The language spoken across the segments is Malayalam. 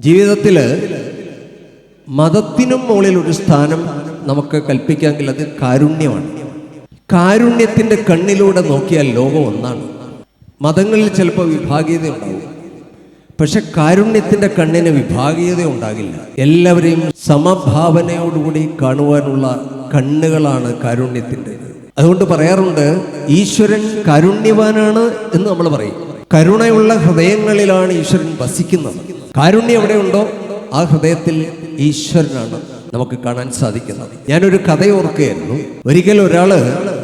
ജീവിതത്തിൽ മതത്തിനും മുകളിൽ ഒരു സ്ഥാനം നമുക്ക് കൽപ്പിക്കാമെങ്കിൽ അത് കാരുണ്യമാണ്. കാരുണ്യത്തിന്റെ കണ്ണിലൂടെ നോക്കിയാൽ ലോകം ഒന്നാണ്. മതങ്ങളിൽ ചിലപ്പോൾ വിഭാഗീയത ഉണ്ടാവും. പക്ഷെ കാരുണ്യത്തിന്റെ കണ്ണിന് വിഭാഗീയത ഉണ്ടാകില്ല. എല്ലാവരെയും സമഭാവനയോടുകൂടി കാണുവാനുള്ള കണ്ണുകളാണ് കാരുണ്യത്തിന്റെ അതുകൊണ്ട് പറയാറുണ്ട് ഈശ്വരൻ കാരുണ്യവാനാണ് എന്ന് നമ്മൾ പറയും. കരുണയുള്ള ഹൃദയങ്ങളിലാണ് ഈശ്വരൻ വസിക്കുന്നത്. കാരുണ്യം എവിടെയുണ്ടോ ആ ഹൃദയത്തിൽ ഈശ്വരനാണ് നമുക്ക് കാണാൻ സാധിക്കുന്നത്. ഞാനൊരു കഥ ഓർക്കുകയായിരുന്നു. ഒരിക്കൽ ഒരാൾ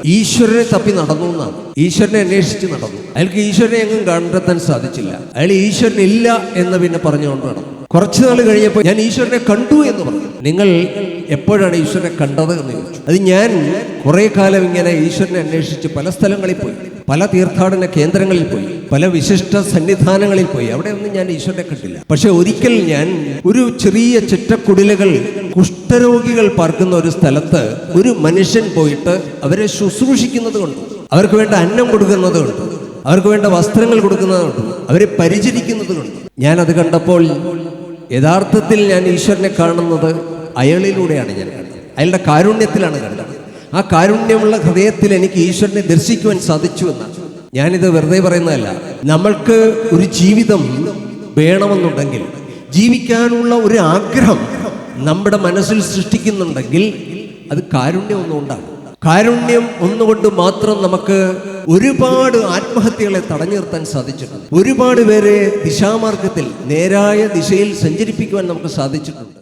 ഈശ്വരനെ തപ്പി നടന്നു എന്നാണ്. ഈശ്വരനെ അന്വേഷിച്ച് നടന്നു. അയാൾക്ക് ഈശ്വരനെ എങ്ങും കണ്ടെത്താൻ സാധിച്ചില്ല. അയാൾ ഈശ്വരൻ ഇല്ല എന്ന് പിന്നെ പറഞ്ഞുകൊണ്ട് നടന്നു. കുറച്ചു നാൾ കഴിഞ്ഞപ്പോൾ ഞാൻ ഈശ്വരനെ കണ്ടു എന്ന് പറഞ്ഞു. നിങ്ങൾ എപ്പോഴാണ് ഈശ്വരനെ കണ്ടത് എന്ന് ചോദിച്ചു. അത് ഞാൻ കുറെ കാലം ഇങ്ങനെ ഈശ്വരനെ അന്വേഷിച്ച് പല സ്ഥലങ്ങളിൽ പോയി. പല തീർത്ഥാടന കേന്ദ്രങ്ങളിൽ പോയി. പല വിശിഷ്ട സന്നിധാനങ്ങളിൽ പോയി. അവിടെ ഒന്നും ഞാൻ ഈശ്വരനെ കണ്ടില്ല. പക്ഷെ ഒരിക്കൽ ഞാൻ ഒരു ചെറിയ ചിറ്റക്കുടിലുകൾ കുഷ്ഠരോഗികൾ പാർക്കുന്ന ഒരു സ്ഥലത്ത് ഒരു മനുഷ്യൻ പോയിട്ട് അവരെ ശുശ്രൂഷിക്കുന്നത് കൊണ്ട്. അവർക്ക് വേണ്ട അന്നം കൊടുക്കുന്നത് കൊണ്ട്. അവർക്ക് വേണ്ട വസ്ത്രങ്ങൾ കൊടുക്കുന്നത് കൊണ്ട്. അവരെ പരിചരിക്കുന്നത് കൊണ്ട്. ഞാനത് കണ്ടപ്പോൾ യഥാർത്ഥത്തിൽ ഞാൻ ഈശ്വരനെ കാണുന്നത് അയാളിലൂടെയാണ് ഞാൻ കണ്ടത് അയാളുടെ കാരുണ്യത്തിലാണ് കണ്ടത് ആ കാരുണ്യമുള്ള ഹൃദയത്തിൽ എനിക്ക് ഈശ്വരനെ ദർശിക്കുവാൻ സാധിച്ചു എന്നാണ്. ഞാനിത് വെറുതെ പറയുന്നതല്ല. നമ്മൾക്ക് ഒരു ജീവിതം വേണമെന്നുണ്ടെങ്കിൽ ജീവിക്കാനുള്ള ഒരു ആഗ്രഹം നമ്മുടെ മനസ്സിൽ സൃഷ്ടിക്കുന്നുണ്ടെങ്കിൽ അത് കാരുണ്യം ഒന്നും ഉണ്ടാകും കാരുണ്യം ഒന്നുകൊണ്ട് മാത്രം നമുക്ക് ഒരുപാട് ആത്മഹത്യകളെ തടഞ്ഞു നിർത്താൻ സാധിച്ചിട്ടുണ്ട്. ഒരുപാട് പേരെ ദിശാമാർഗത്തിൽ നേരായ ദിശയിൽ സഞ്ചരിപ്പിക്കുവാൻ നമുക്ക് സാധിച്ചിട്ടുണ്ട്.